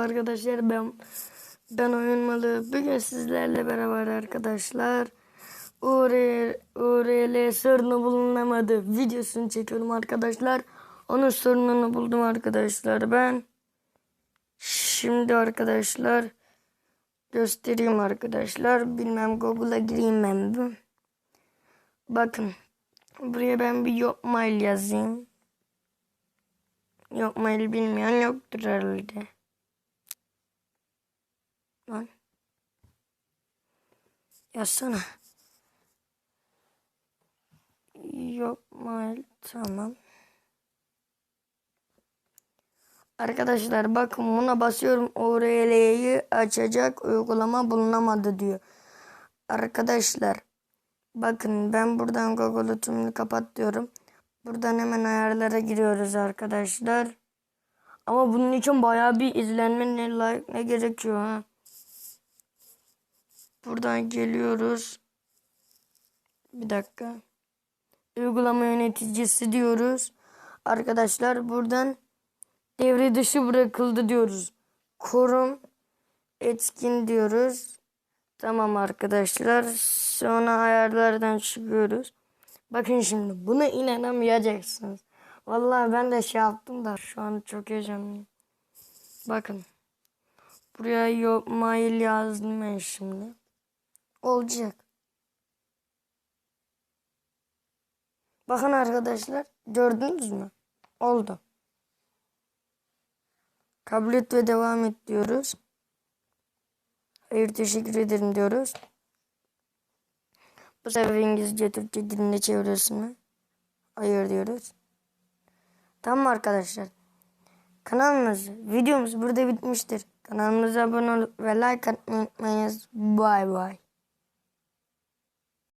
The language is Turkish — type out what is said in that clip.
arkadaşlar. Ben ben oyun malı. Bugün sizlerle beraber arkadaşlar. URL, sorunu bulunamadı. Videosunu çekiyorum arkadaşlar. Onun sorununu buldum arkadaşlar. Ben şimdi arkadaşlar göstereyim arkadaşlar. Bilmem Google'a gireyim ben bakın buraya ben bir yok mail yazayım Yok mail bilmeyen yoktur herhalde. Lan. Yazsana. Yok mail tamam. Arkadaşlar bakın buna basıyorum URL'yi açacak uygulama bulunamadı diyor. Arkadaşlar bakın ben buradan Google'u tümünü kapat diyorum. Buradan hemen ayarlara giriyoruz arkadaşlar. Ama bunun için bayağı bir izlenme ne like ne gerekiyor ha. Buradan geliyoruz. Bir dakika. Uygulama yöneticisi diyoruz. Arkadaşlar buradan devre dışı bırakıldı diyoruz. Korum etkin diyoruz. Tamam arkadaşlar. Sonra ayarlardan çıkıyoruz. Bakın şimdi buna inanamayacaksınız. Vallahi ben de şey yaptım da şu an çok heyecanlıyım. Bakın. Buraya yok mail yazdım ben şimdi. Olacak. Bakın arkadaşlar gördünüz mü? Oldu. Kabul et ve devam et diyoruz. Hayır teşekkür ederim diyoruz. Bu sefer İngilizce Türkçe dilinde çeviriyorsun? Hayır diyoruz. Tamam arkadaşlar. Kanalımız, videomuz burada bitmiştir. Kanalımıza abone olup ve like atmayı unutmayınız. Bye bye.